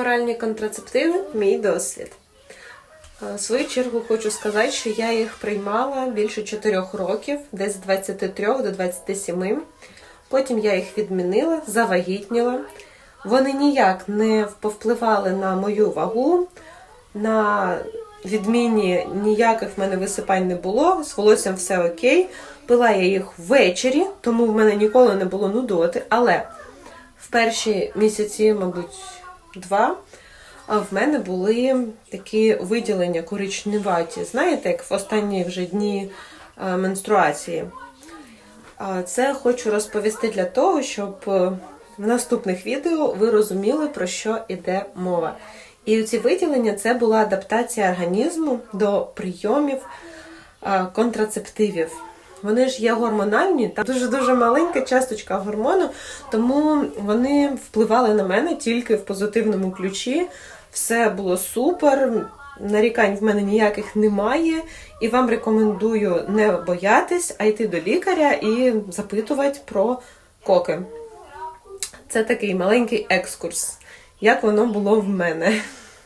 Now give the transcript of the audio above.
Оральні контрацептиви мій досвід. Е, В свою чергу хочу сказати, що я їх приймала більше 4 років, десь з 23 до 27. Потім я їх відмінила, завагітніла. Вони ніяк не повпливали на мою вагу, на відміні ніяких в мене висипань не було, з волоссям все окей. Пила я їх ввечері, тому в мене ніколи не було нудоти. Але в перші місяці, мабуть, два, а в мене були такі виділення коричневаті. Знаєте, як в останні вже дні е, менструації. Це хочу розповісти для того, щоб е, в наступних відео ви розуміли, про що йде мова. І ці виділення це була адаптація організму до прийомів е, контрацептивів. Вони ж є гормональні, там дуже-дуже маленька часточка гормону, тому вони впливали на мене тільки в позитивному ключі. Все було супер, нарікань в мене ніяких немає. І вам рекомендую не боятись, а йти до лікаря і запитувати про коки. Це такий маленький екскурс, як воно було в мене.